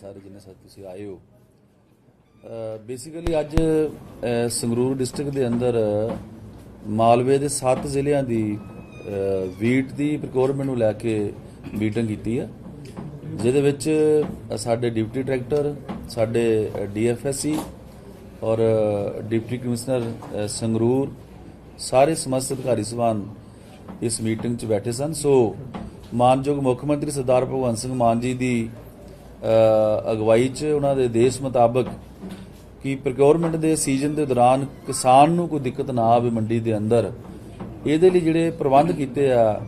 Sir ਤੁਸੀਂ ਆਏ ਹੋ। ਬੇਸਿਕਲੀ ਅੱਜ ਸੰਗਰੂਰ ਡਿਸਟ੍ਰਿਕਟ ਦੇ ਅੰਦਰ ਮਾਲਵੇ ਦੇ 7 ਜ਼ਿਲ੍ਹਿਆਂ ਦੀ ਵੀਟ ਦੀ ਪ੍ਰੋਕਿਉਰਮੈਂਟ ਨੂੰ ਲੈ ਕੇ ਮੀਟਿੰਗ ਕੀਤੀ ਹੈ ਜਿਹਦੇ ਵਿੱਚ ਸਾਡੇ ਡਿਪਟੀ ਡਾਇਰੈਕਟਰ ਸਾਡੇ ਡੀਐਫਐਸਸੀ ਔਰ ਡਿਪਟੀ ਕਮਿਸ਼ਨਰ ਸੰਗਰੂਰ, ਸਾਰੇ ਸਮਸਤ ਅਧਿਕਾਰੀ ਸਭਾਨ ਇਸ ਮੀਟਿੰਗ 'ਚ ਬੈਠੇ ਸਨ। ਸੋ ਮਾਨਯੋਗ ਮੁੱਖ ਮੰਤਰੀ ਸਰਦਾਰ ਭਗਵੰਤ ਸਿੰਘ ਮਾਨ ਜੀ ਦੀ ਅਗਵਾਈ 'ਚ ਉਹਨਾਂ ਦੇ ਦੇਸ਼ ਮੁਤਾਬਕ ਕਿ ਪ੍ਰੋਕਿਉਰਮੈਂਟ ਦੇ ਸੀਜ਼ਨ ਦੇ ਦੌਰਾਨ ਕਿਸਾਨ ਨੂੰ ਕੋਈ ਦਿੱਕਤ ਨਾ ਆਵੇ ਮੰਡੀ ਦੇ ਅੰਦਰ, ਇਹਦੇ ਲਈ ਜਿਹੜੇ ਪ੍ਰਬੰਧ ਕੀਤੇ ਆ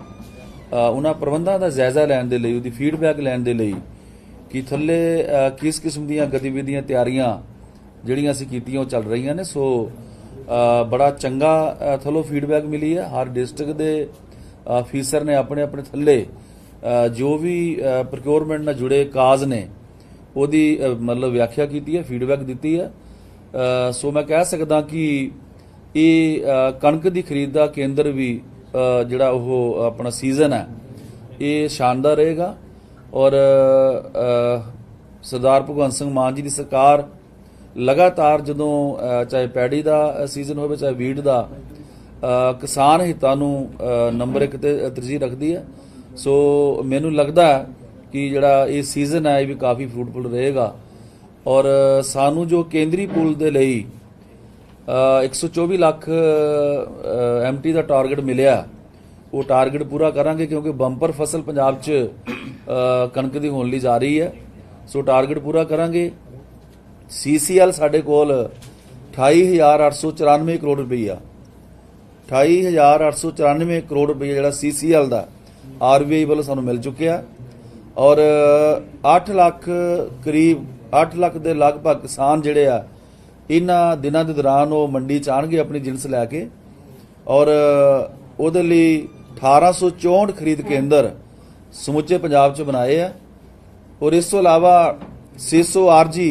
ਉਹਨਾਂ ਪ੍ਰਬੰਧਾਂ ਦਾ ਜਾਇਜ਼ਾ ਲੈਣ ਦੇ ਲਈ, ਉਹਦੀ ਫੀਡਬੈਕ ਲੈਣ ਦੇ ਲਈ ਕਿ ਥੱਲੇ ਕਿਸ ਕਿਸਮ ਦੀਆਂ ਗਤੀਵਿਧੀਆਂ, ਤਿਆਰੀਆਂ ਜਿਹੜੀਆਂ ਅਸੀਂ ਕੀਤੀਆਂ, ਉਹ ਚੱਲ ਰਹੀਆਂ ਨੇ। ਸੋ ਬੜਾ ਚੰਗਾ ਥੱਲੋਂ ਫੀਡਬੈਕ ਮਿਲੀ ਹੈ ਹਰ ਡਿਸਟ੍ਰਿਕਟ ਦੇ ਅਫੀਸਰ ਨੇ ਆਪਣੇ ਆਪਣੇ ਥੱਲੇ ਜੋ ਵੀ ਪ੍ਰੋਕਿਉਰਮੈਂਟ ਨਾਲ ਜੁੜੇ ਕਾਜ਼ ਨੇ, ਉਹਦੀ ਮਤਲਬ ਵਿਆਖਿਆ ਕੀਤੀ ਹੈ ਫੀਡਬੈਕ ਦਿੱਤੀ ਹੈ। ਸੋ ਮੈਂ ਕਹਿ ਸਕਦਾ ਕਿ ਇਹ ਕਣਕ ਦੀ ਖਰੀਦ ਦਾ ਕੇਂਦਰ ਵੀ ਜਿਹੜਾ ਉਹ ਆਪਣਾ ਸੀਜ਼ਨ ਹੈ, ਇਹ ਸ਼ਾਨਦਾਰ ਰਹੇਗਾ। ਔਰ ਸਰਦਾਰ ਭਗਵੰਤ ਸਿੰਘ ਮਾਨ ਜੀ ਦੀ ਸਰਕਾਰ ਲਗਾਤਾਰ ਜਦੋਂ ਚਾਹੇ ਪੈੜੀ ਦਾ ਸੀਜ਼ਨ ਹੋਵੇ, ਚਾਹੇ ਵੀਟ ਦਾ ਕਿਸਾਨ ਹਿੱਤਾਂ ਨੂੰ ਨੰਬਰ 1 ਤੇ ਤਰਜੀਹ ਰੱਖਦੀ ਹੈ। ਸੋ ਮੈਨੂੰ ਲੱਗਦਾ ਕਿ ਜਿਹੜਾ ਇਹ ਸੀਜ਼ਨ ਹੈ ਇਹ ਵੀ ਕਾਫੀ ਫਰੂਟਫੁਲ ਰਹੇਗਾ। ਔਰ ਸਾਨੂੰ ਜੋ ਕੇਂਦਰੀ ਪੁਲ ਦੇ ਲਈ ਅ, 124 ਲੱਖ ਐਮਟੀ ਦਾ ਟਾਰਗੇਟ ਮਿਲਿਆ ਉਹ ਟਾਰਗੇਟ ਪੂਰਾ ਕਰਾਂਗੇ ਕਿਉਂਕਿ ਬੰਪਰ ਫਸਲ ਪੰਜਾਬ 'ਚ ਕਣਕ ਦੀ ਹੋਣ ਲਈ ਜਾ ਰਹੀ ਹੈ। ਸੋ ਟਾਰਗੇਟ ਪੂਰਾ ਕਰਾਂਗੇ। ਸੀਸੀਐਲ ਸਾਡੇ ਕੋਲ 28894 ਕਰੋੜ ਰੁਪਈਆ। 28894 ਕਰੋੜ ਰੁਪਈਆ ਜਿਹੜਾ ਸੀਸੀਐਲ ਦਾ ਆਰਬੀਆਈ ਵੱਲੋਂ ਸਾਨੂੰ ਮਿਲ ਚੁੱਕਿਆ। ਔਰ 8 ਲੱਖ ਕਰੀਬ 8 ਲੱਖ ਦੇ ਲਗਭਗ ਕਿਸਾਨ ਜਿਹੜੇ ਆ ਇਹਨਾਂ ਦਿਨਾਂ ਦੇ ਦੌਰਾਨ ਉਹ ਮੰਡੀ ਚ ਆਣਗੇ ਆਪਣੀ ਜਿੰਸ ਲੈ ਕੇ। ਔਰ ਉਹਦੇ ਲਈ 1864 ਖਰੀਦ ਕੇਂਦਰ ਸਮੁੱਚੇ ਪੰਜਾਬ ਚ ਬਣਾਏ ਆ। ਔਰ ਇਸ ਤੋਂ ਇਲਾਵਾ 600 ਆਰਜੀ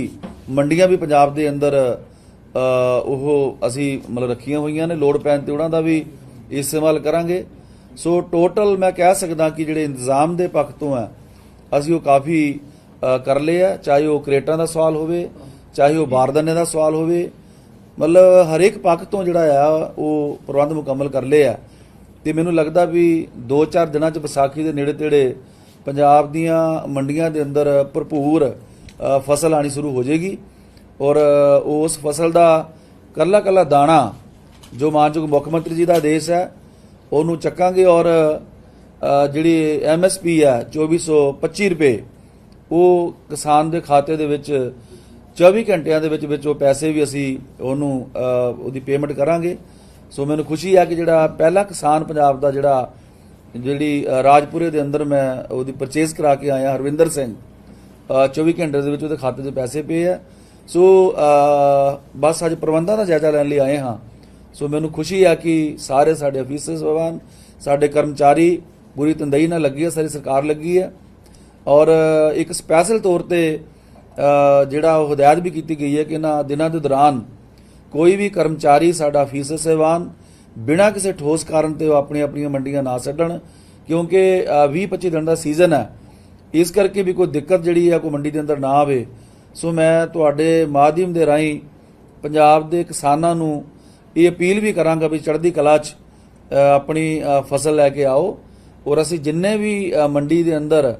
ਮੰਡੀਆਂ ਵੀ ਪੰਜਾਬ ਦੇ ਅੰਦਰ ਉਹ ਅਸੀਂ ਮਤਲਬ ਰੱਖੀਆਂ ਹੋਈਆਂ ਨੇ। ਲੋਡ ਪੈਣ ਤੇ ਉਹਨਾਂ ਦਾ ਵੀ ਇਸਤੇਮਾਲ ਕਰਾਂਗੇ। ਸੋ ਟੋਟਲ ਮੈਂ ਕਹਿ ਸਕਦਾ ਕਿ ਜਿਹੜੇ ਇੰਤਜ਼ਾਮ ਦੇ ਪੱਖ ਤੋਂ ਆ ਅਸੀਂ ਉਹ ਕਾਫੀ ਕਰ ਲਏ ਆ ਚਾਹੇ ਉਹ ਕਰੇਟਾਂ ਦਾ ਸਵਾਲ ਹੋਵੇ, ਚਾਹੇ ਉਹ ਬਾਰਦਾਨੇ ਦਾ ਸਵਾਲ ਹੋਵੇ, ਮਤਲਬ ਹਰੇਕ ਪੱਖ ਤੋਂ ਜਿਹੜਾ ਆ, ਉਹ ਪ੍ਰਬੰਧ ਮੁਕੰਮਲ ਕਰ ਲਏ ਆ ਤੇ ਮੈਨੂੰ ਲੱਗਦਾ ਵੀ 2-4 ਦਿਨਾਂ ਚ ਵਿਸਾਖੀ ਦੇ ਨੇੜੇ ਤੇੜੇ ਪੰਜਾਬ ਦੀਆਂ ਮੰਡੀਆਂ ਦੇ ਅੰਦਰ ਭਰਪੂਰ ਫਸਲ ਆਣੀ ਸ਼ੁਰੂ ਹੋ ਜਾਏਗੀ। ਔਰ ਉਸ ਫਸਲ ਦਾ ਕੱਲਾ ਕੱਲਾ ਦਾਣਾ, ਜੋ ਮਾਨਯੋਗ ਮੁੱਖ ਮੰਤਰੀ ਜੀ ਦਾ ਆਦੇਸ਼ ਹੈ ਉਹਨੂੰ ਚੱਕਾਂਗੇ ਔਰ ਅ, ਜਿਹੜੀ ਐਮਐਸਪੀ ਹੈ 2425 ਰੁਪਏ ਉਹ ਕਿਸਾਨ ਦੇ ਖਾਤੇ ਦੇ ਵਿੱਚ 24 ਘੰਟਿਆਂ ਦੇ ਵਿੱਚ ਵਿੱਚ ਉਹ ਪੈਸੇ ਵੀ ਅਸੀਂ ਉਹਨੂੰ ਉਹਦੀ ਪੇਮੈਂਟ ਕਰਾਂਗੇ। ਸੋ ਮੈਨੂੰ ਖੁਸ਼ੀ ਹੈ ਕਿ ਜਿਹੜਾ ਪਹਿਲਾ ਕਿਸਾਨ ਪੰਜਾਬ ਦਾ ਜਿਹੜਾ ਜਿਹੜੀ ਰਾਜਪੁਰੇ ਦੇ ਅੰਦਰ ਮੈਂ ਉਹਦੀ ਪਰਚੇਸ ਕਰਾ ਕੇ ਆਇਆ ਹਰਵਿੰਦਰ ਸਿੰਘ ਅ, 24 ਘੰਟੇ ਦੇ ਵਿੱਚ ਉਹਦੇ ਖਾਤੇ 'ਚ ਪੈਸੇ ਪਏ ਆ। ਸੋ ਬਸ ਅੱਜ ਪ੍ਰਬੰਧਾਂ ਦਾ ਜਾਇਜ਼ਾ ਲੈਣ ਲਈ ਆਏ ਹਾਂ। ਸੋ ਮੈਨੂੰ ਖੁਸ਼ੀ ਹੈ ਕਿ ਸਾਰੇ ਸਾਡੇ ਅਫੀਸਰ ਸਹਿਬਾਨ ਸਾਡੇ ਕਰਮਚਾਰੀ ਪੂਰੀ ਤੰਦਈ ਨਾਲ ਲੱਗੀ ਹੈ, ਸਾਰੀ ਸਰਕਾਰ ਲੱਗੀ ਹੈ। ਔਰ ਇੱਕ ਸਪੈਸ਼ਲ ਤੌਰ ਤੇ ਜਿਹੜਾ ਉਹ ਹਦਾਇਤ ਵੀ ਕੀਤੀ ਗਈ ਹੈ ਕਿ ਇਹਨਾਂ ਦਿਨਾਂ ਦੇ ਦੌਰਾਨ ਕੋਈ ਵੀ ਕਰਮਚਾਰੀ ਸਾਡਾ ਅਫੀਸਰ ਸਹਿਬਾਨ ਬਿਨਾਂ ਕਿਸੇ ਠੋਸ ਕਾਰਨ ਤੇ ਉਹ ਆਪਣੀਆਂ ਆਪਣੀਆਂ ਮੰਡੀਆਂ ਨਾ ਛੱਡਣ, ਕਿਉਂਕਿ 20-25 ਦਿਨ ਦਾ ਸੀਜ਼ਨ ਹੈ। ਇਸ ਕਰਕੇ ਵੀ ਕੋਈ ਦਿੱਕਤ ਜਿਹੜੀ ਹੈ, ਕੋਈ ਮੰਡੀ ਦੇ ਅੰਦਰ ਨਾ ਆਵੇ। ਸੋ ਮੈਂ ਤੁਹਾਡੇ ਮਾਧਿਅਮ ਦੇ ਰਾਹੀਂ ਪੰਜਾਬ ਦੇ ਕਿਸਾਨਾਂ ਨੂੰ ਇਹ ਅਪੀਲ ਵੀ ਕਰਾਂਗਾ ਵੀ ਚੜ੍ਹਦੀ ਕਲਾ 'ਚ ਆਪਣੀ ਫਸਲ ਲੈ ਕੇ ਆਓ। ਔਰ ਅਸੀਂ ਜਿੰਨੇ ਵੀ ਮੰਡੀ ਦੇ ਅੰਦਰ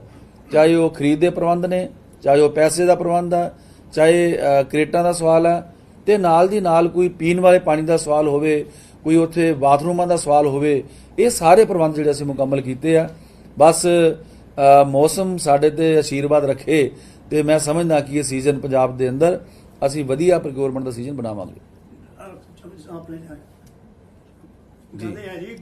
ਚਾਹੇ ਉਹ ਖਰੀਦ ਦੇ ਪ੍ਰਬੰਧ ਨੇ ਚਾਹੇ ਉਹ ਪੈਸੇ ਦਾ ਪ੍ਰਬੰਧ ਹੈ ਚਾਹੇ ਅ, ਕਰੇਟਾਂ ਦਾ ਸਵਾਲ ਹੈ ਤੇ ਨਾਲ ਦੀ ਨਾਲ ਕੋਈ ਪੀਣ ਵਾਲੇ ਪਾਣੀ ਦਾ ਸਵਾਲ ਹੋਵੇ ਕੋਈ ਉੱਥੇ ਬਾਥਰੂਮਾਂ ਦਾ ਸਵਾਲ ਹੋਵੇ ਇਹ ਸਾਰੇ ਪ੍ਰਬੰਧ ਜਿਹੜੇ ਅਸੀਂ ਮੁਕੰਮਲ ਕੀਤੇ ਆ। ਬਸ ਮੌਸਮ ਸਾਡੇ ਤੇ ਆਸ਼ੀਰਵਾਦ ਰੱਖੇ ਤੇ ਮੈਂ ਸਮਝਦਾ ਕਿ ਇਹ ਸੀਜ਼ਨ ਪੰਜਾਬ ਦੇ ਅੰਦਰ ਅਸੀਂ ਵਧੀਆ ਪ੍ਰੋਕਿਉਰਮੈਂਟ ਦਾ ਸੀਜ਼ਨ ਬਣਾਵਾਂਗੇ। ਆਪਣੇ ਜੀ। ਕਹਿੰਦੇ ਆ ਜੀ